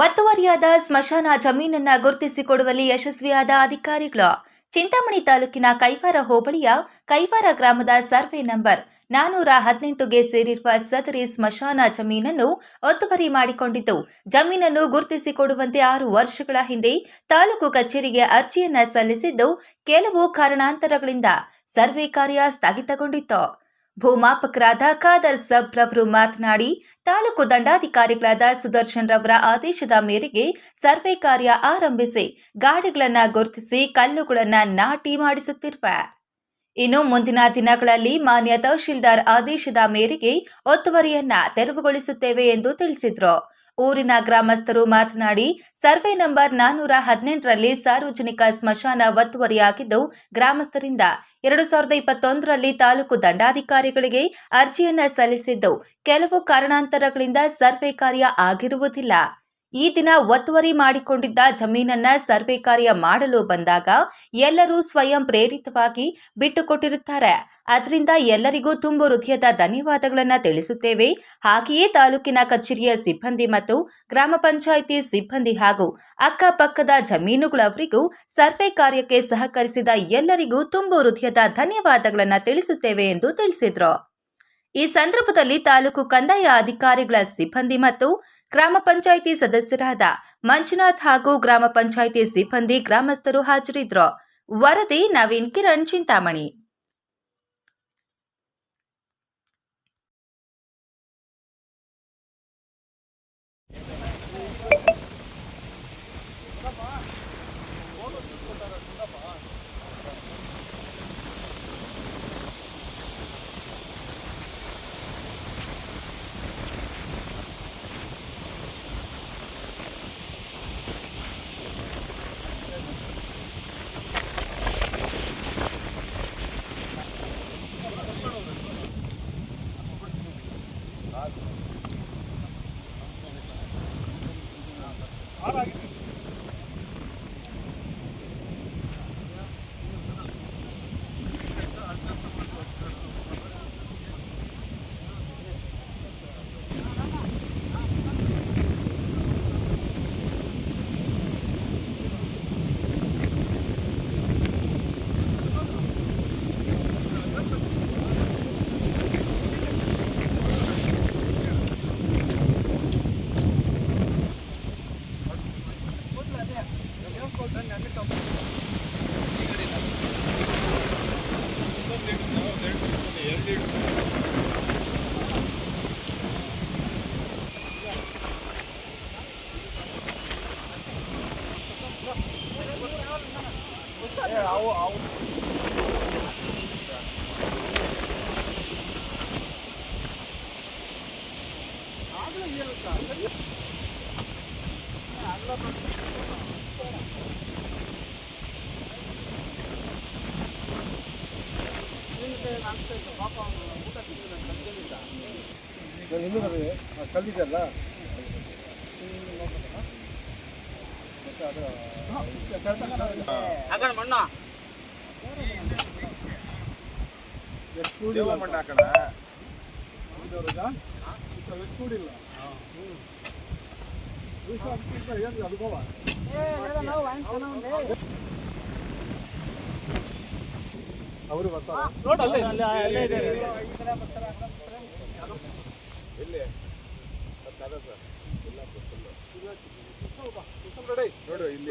ಒತ್ತುವರಿಯಾದ ಸ್ಮಶಾನ ಜಮೀನನ್ನ ಗುರುತಿಸಿಕೊಡುವಲ್ಲಿ ಯಶಸ್ವಿಯಾದ ಅಧಿಕಾರಿಗಳು. ಚಿಂತಾಮಣಿ ತಾಲೂಕಿನ ಕೈವಾರ ಹೋಬಳಿಯ ಕೈವಾರ ಗ್ರಾಮದ ಸರ್ವೆ ನಂಬರ್ ನಾನೂರ ಹದಿನೆಂಟುಗೆ ಸೇರಿರುವ ಸದರಿ ಸ್ಮಶಾನ ಜಮೀನನ್ನು ಒತ್ತುವರಿ ಮಾಡಿಕೊಂಡಿದ್ದು, ಜಮೀನನ್ನು ಗುರುತಿಸಿಕೊಡುವಂತೆ ಆರು ವರ್ಷಗಳ ಹಿಂದೆ ತಾಲೂಕು ಕಚೇರಿಗೆ ಅರ್ಜಿಯನ್ನ ಸಲ್ಲಿಸಿದ್ದು, ಕೆಲವು ಕಾರಣಾಂತರಗಳಿಂದ ಸರ್ವೆ ಕಾರ್ಯ ಸ್ಥಗಿತಗೊಂಡಿತ್ತು. ಭೂಮಾಪಕರಾದ ಖಾದರ್ ಸಬ್ ರವರು ಮಾತನಾಡಿ, ತಾಲೂಕು ದಂಡಾಧಿಕಾರಿಗಳಾದ ಸುದರ್ಶನ್ ರವರ ಆದೇಶದ ಮೇರೆಗೆ ಸರ್ವೆ ಕಾರ್ಯ ಆರಂಭಿಸಿ, ಗಾಡಿಗಳನ್ನು ಗುರುತಿಸಿ, ಕಲ್ಲುಗಳನ್ನು ನಾಟಿ ಮಾಡಿಸುತ್ತಿರುವ. ಇನ್ನು ಮುಂದಿನ ದಿನಗಳಲ್ಲಿ ಮಾನ್ಯ ತಹಶೀಲ್ದಾರ್ ಆದೇಶದ ಮೇರೆಗೆ ಒತ್ತುವರಿಯನ್ನ ತೆರವುಗೊಳಿಸುತ್ತೇವೆ ಎಂದು ತಿಳಿಸಿದ್ರು. ಊರಿನ ಗ್ರಾಮಸ್ಥರು ಮಾತನಾಡಿ, ಸರ್ವೆ ನಂಬರ್ ನಾನ್ನೂರ ಹದಿನೆಂಟರಲ್ಲಿ ಸಾರ್ವಜನಿಕ ಸ್ಮಶಾನ ಒತ್ತುವರಿಯಾಗಿದ್ದು, ಗ್ರಾಮಸ್ಥರಿಂದ ಎರಡು ಸಾವಿರದ ಇಪ್ಪತ್ತೊಂದರಲ್ಲಿ ತಾಲೂಕು ದಂಡಾಧಿಕಾರಿಗಳಿಗೆ ಅರ್ಜಿಯನ್ನು ಸಲ್ಲಿಸಿದ್ದು, ಕೆಲವು ಕಾರಣಾಂತರಗಳಿಂದ ಸರ್ವೆ ಕಾರ್ಯ ಆಗಿರುವುದಿಲ್ಲ. ಈ ದಿನ ಒತ್ತುವರಿ ಮಾಡಿಕೊಂಡಿದ್ದ ಜಮೀನನ್ನ ಸರ್ವೆ ಕಾರ್ಯ ಮಾಡಲು ಬಂದಾಗ ಎಲ್ಲರೂ ಸ್ವಯಂ ಪ್ರೇರಿತವಾಗಿ ಬಿಟ್ಟುಕೊಟ್ಟಿರುತ್ತಾರೆ ಅದರಿಂದ ಎಲ್ಲರಿಗೂ ತುಂಬು ಹೃದಯದ ಧನ್ಯವಾದಗಳನ್ನು ತಿಳಿಸುತ್ತೇವೆ. ಹಾಗೆಯೇ ತಾಲೂಕಿನ ಕಚೇರಿಯ ಸಿಬ್ಬಂದಿ ಮತ್ತು ಗ್ರಾಮ ಪಂಚಾಯಿತಿ ಸಿಬ್ಬಂದಿ ಹಾಗೂ ಅಕ್ಕಪಕ್ಕದ ಜಮೀನುಗಳವರಿಗೂ ಸರ್ವೆ ಕಾರ್ಯಕ್ಕೆ ಸಹಕರಿಸಿದ ಎಲ್ಲರಿಗೂ ತುಂಬು ಹೃದಯದ ಧನ್ಯವಾದಗಳನ್ನು ತಿಳಿಸುತ್ತೇವೆ ಎಂದು ತಿಳಿಸಿದರು. ಈ ಸಂದರ್ಭದಲ್ಲಿ ತಾಲೂಕು ಕಂದಾಯ ಅಧಿಕಾರಿಗಳ ಸಿಬ್ಬಂದಿ ಮತ್ತು ಗ್ರಾಮ ಪಂಚಾಯಿತಿ ಸದಸ್ಯರಾದ ಮಂಜುನಾಥ್ ಹಾಗೂ ಗ್ರಾಮ ಪಂಚಾಯಿತಿ ಸಿಬ್ಬಂದಿ ಗ್ರಾಮಸ್ಥರು ಹಾಜರಿದ್ರು ವರದಿ ನವೀನ್ ಕಿರಣ್ ಚಿಂತಾಮಣಿ. ನಾನು ಇನ್ನೂ ಬರ್ತದೆ ಕಲ್ಲಿದೆಯಲ್ಲ ಮತ್ತೆ ಅದರ ಹಾಕೋಣ ಮಣ್ಣ ಎಷ್ಟು ಕೂಡಿಲ್ಲ ಮಣ್ಣ ಹಾಕೋಣ ಕೂಡಿದವ್ರಿಗ? ಈಗ ಎಷ್ಟು ಕೂಡಿಲ್ಲ ಅವರು ಬರ್ತಾರೆ? ಎಲ್ಲಿ? ನೋಡು ಇಲ್ಲಿ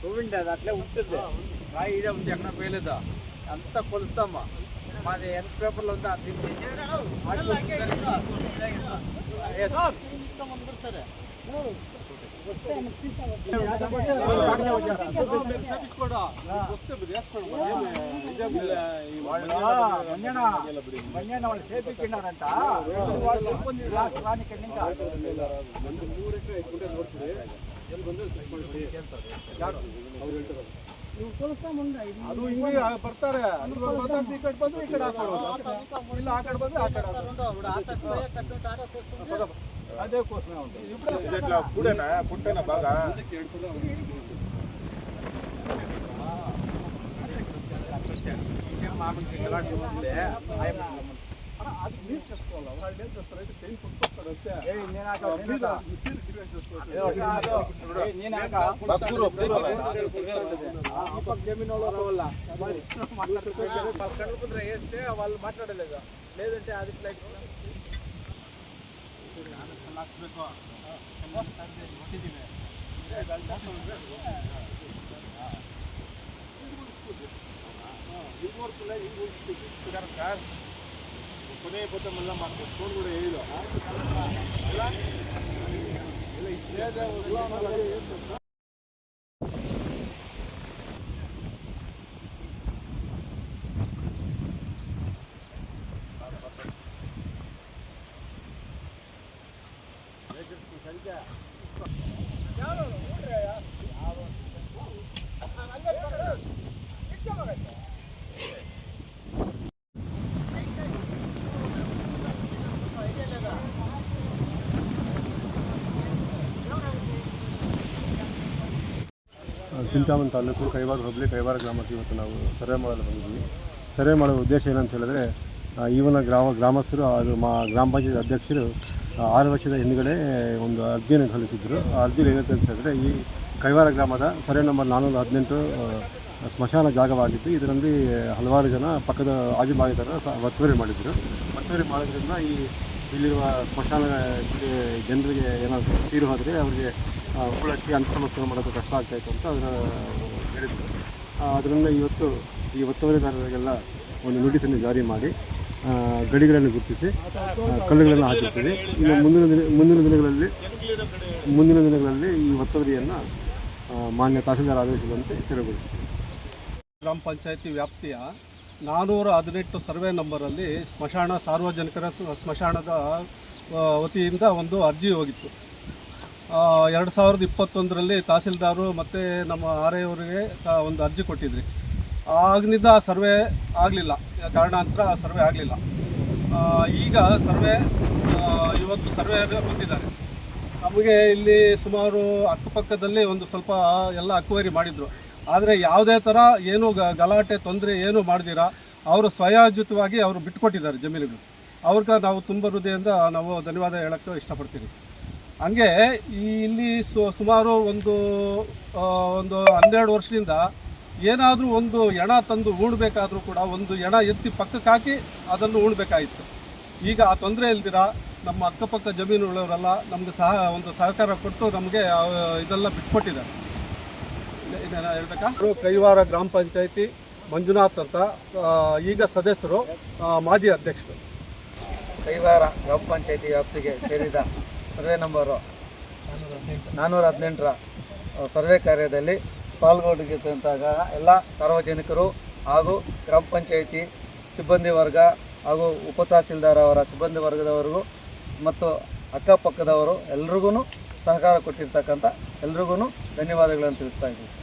చూడండి అది అట్లే ఉంటుంది. రాయి ఇదే ఉంది ఎక్కడ పోయలేదా అంత కొలుస్తామా? మాది ఎంత పేపర్లు ఉందా చేపించినారంట ಅದು ಹಿಂಗೆ ಬರ್ತಾರೆ. ಈ ಕಡೆ ಬಂದ್ರೆ ಈ ಕಡೆ ಹಾಕೊಡೋದು. ಇಲ್ಲ, ಆ ಕಡೆ ಬಂದ್ರೆ ಆ ಕಡೆ ಅದೇ ಕೋಸ್ನ ಉಂಟು. ಪುಡನ ಭಾಗ ಅದು ನೀರು ಕಟ್ಕೊಳ್ಳಲ್ಲ ಅವ್ರು ಅಲ್ಲಿ ರೈತ ಟೆನ್ ಕೊಟ್ಕೊಡ್ತಾರೆ ಇನ್ನೇನಾಗ వేస్తే వాళ్ళు మాట్లాడలేదు లేదంటే అది సార్ కొనే పోతే మళ్ళీ మాకు ఫోన్ కూడా వేయదు అలా Ele é ಚಿಂತಾಮಣಿ ತಾಲೂಕು ಕೈವಾರ ಹೋಬಳಿ ಕೈವಾರ ಗ್ರಾಮಕ್ಕೆ ಇವತ್ತು ನಾವು ಸರ್ವೆ ಮಾಡಲು ಬಂದಿದ್ದೀವಿ. ಸರ್ವೆ ಮಾಡುವ ಉದ್ದೇಶ ಏನಂತ ಹೇಳಿದ್ರೆ ಈವನ ಗ್ರಾಮ ಗ್ರಾಮಸ್ಥರು ಅದು ಮಾ ಗ್ರಾಮ ಪಂಚಾಯತ್ ಅಧ್ಯಕ್ಷರು ಆರು ವರ್ಷದ ಹಿಂದುಗಡೆ ಒಂದು ಅರ್ಜಿಯನ್ನು ಸಲ್ಲಿಸಿದ್ದರು ಆ ಅರ್ಜಿಯಲ್ಲಿ ಏನಂತ ಹೇಳಿದ್ರೆ, ಈ ಕೈವಾರ ಗ್ರಾಮದ ಸರ್ವೆ ನಂಬರ್ ನಾನ್ನೂರ ಹದಿನೆಂಟು ಸ್ಮಶಾನ ಜಾಗವಾಗಿತ್ತು ಇದರಲ್ಲಿ ಹಲವಾರು ಜನ ಪಕ್ಕದ ಆಜುಬಾಜುದಾರ ಒತ್ತುವರಿ ಮಾಡಿದ್ದರು ಒತ್ತುವರಿ ಮಾಡೋದ್ರಿಂದ ಈ ಇಲ್ಲಿರುವ ಸ್ಮಶಾನ ಜನರಿಗೆ ಏನಾದರೂ ತೀರು ಹೋದರೆ ಅವರಿಗೆ ಅಂತ್ಯ ಸಂಸ್ಕಾರ ಮಾಡೋದು ಕಷ್ಟ ಆಗ್ತಾಯಿತ್ತು ಅಂತ ಅದನ್ನು ಹೇಳಿದರು. ಅದರಿಂದ ಇವತ್ತು, ಈ ಒತ್ತುವರಿದಾರರಿಗೆಲ್ಲ ಒಂದು ನೋಟಿಸನ್ನು ಜಾರಿ ಮಾಡಿ ಗಡಿಗಳನ್ನು ಗುರುತಿಸಿ ಕಲ್ಲುಗಳನ್ನು ಹಾಕಿರ್ತೀವಿ. ಇನ್ನು ಮುಂದಿನ ದಿನ, ಮುಂದಿನ ದಿನಗಳಲ್ಲಿ ಮುಂದಿನ ದಿನಗಳಲ್ಲಿ ಈ ಒತ್ತುವರಿಯನ್ನು ಮಾನ್ಯ ತಹಸೀಲ್ದಾರ್ ಆದೇಶದಂತೆ ತೆರವುಗೊಳಿಸ್ತೀವಿ. ಗ್ರಾಮ ಪಂಚಾಯಿತಿ ವ್ಯಾಪ್ತಿಯ ನಾನ್ನೂರ ಹದಿನೆಂಟು ಸರ್ವೆ ನಂಬರಲ್ಲಿ ಸ್ಮಶಾನ ಸಾರ್ವಜನಿಕರ ಸ್ಮಶಾನದ ಆ, ವತಿಯಿಂದ ಒಂದು ಅರ್ಜಿ ಹೋಗಿತ್ತು. ಎರಡು ಸಾವಿರದ ಇಪ್ಪತ್ತೊಂದರಲ್ಲಿ ತಹಸೀಲ್ದಾರು ಮತ್ತು ನಮ್ಮ ಆರೆಯವರಿಗೆ ಒಂದು ಅರ್ಜಿ ಕೊಟ್ಟಿದ್ರಿ. ಆಗಿನಿಂದ ಸರ್ವೆ ಆಗಲಿಲ್ಲ. ಕಾರಣಾಂತರ ಸರ್ವೆ ಆಗಲಿಲ್ಲ. ಈಗ ಸರ್ವೆ ಇವತ್ತು ಸರ್ವೆ ಬಂದಿದ್ದಾರೆ. ನಮಗೆ ಇಲ್ಲಿ ಸುಮಾರು ಅಕ್ಕಪಕ್ಕದಲ್ಲಿ ಒಂದು ಸ್ವಲ್ಪ ಎಲ್ಲ ಅಕ್ವೈರಿ ಮಾಡಿದರು. ಆದರೆ ಯಾವುದೇ ಥರ ಏನು ಗಲಾಟೆ, ತೊಂದರೆ ಏನು ಮಾಡ್ದಿರ, ಅವರು ಸ್ವಯೋಜಿತವಾಗಿ ಅವರು ಬಿಟ್ಕೊಟ್ಟಿದ್ದಾರೆ ಜಮೀನುಗಳು. ಅವ್ರಿಗೆ ನಾವು ತುಂಬ ಹೃದಯದಿಂದ ನಾವು ಧನ್ಯವಾದ ಹೇಳೋಕ್ಕೆ ಇಷ್ಟಪಡ್ತೀವಿ. ಹಂಗೆ ಈ ಇಲ್ಲಿ ಸುಮಾರು ಒಂದು ಒಂದು ಹನ್ನೆರಡು ವರ್ಷದಿಂದ ಏನಾದರೂ ಒಂದು ಎಣ ತಂದು ಉಣ್ಬೇಕಾದ್ರೂ ಕೂಡ, ಒಂದು ಎಣ ಎತ್ತಿ ಪಕ್ಕಕ್ಕೆ ಹಾಕಿ ಅದನ್ನು ಉಣ್ಬೇಕಾಗಿತ್ತು ಈಗ ಆ ತೊಂದರೆ ಇಲ್ದಿರ, ನಮ್ಮ ಅಕ್ಕಪಕ್ಕ ಜಮೀನುಗಳವರೆಲ್ಲ ನಮಗೆ ಸಹ ಒಂದು ಸಹಕಾರ ಕೊಟ್ಟು ನಮಗೆ ಇದೆಲ್ಲ ಬಿಟ್ಕೊಟ್ಟಿದ್ದಾರೆ. ಕೈವಾರ ಗ್ರಾಮ ಪಂಚಾಯತಿ ಮಂಜುನಾಥ್ ಅಂತ ಈಗ ಸದಸ್ಯರು ಮಾಜಿ ಅಧ್ಯಕ್ಷರು. ಕೈವಾರ ಗ್ರಾಮ ಪಂಚಾಯತಿ ವ್ಯಾಪ್ತಿಗೆ ಸೇರಿದ ಸರ್ವೆ ನಂಬರು ನಾನ್ನೂರ ಹದಿನೆಂಟರ ಸರ್ವೆ ಕಾರ್ಯದಲ್ಲಿ ಪಾಲ್ಗೊಂಡಿದ್ದಂತಾಗ ಎಲ್ಲ ಸಾರ್ವಜನಿಕರು ಹಾಗೂ ಗ್ರಾಮ ಪಂಚಾಯತಿ ಸಿಬ್ಬಂದಿ ವರ್ಗ ಹಾಗೂ ಉಪ ತಹಸೀಲ್ದಾರ್ ಅವರ ಸಿಬ್ಬಂದಿ ವರ್ಗದವರಿಗೂ ಮತ್ತು ಅಕ್ಕಪಕ್ಕದವರು ಎಲ್ರಿಗೂ ಸಹಕಾರ ಕೊಟ್ಟಿರ್ತಕ್ಕಂಥ ಎಲ್ರಿಗೂ ಧನ್ಯವಾದಗಳನ್ನು ತಿಳಿಸ್ತಾ ಇದ್ದೀನಿ.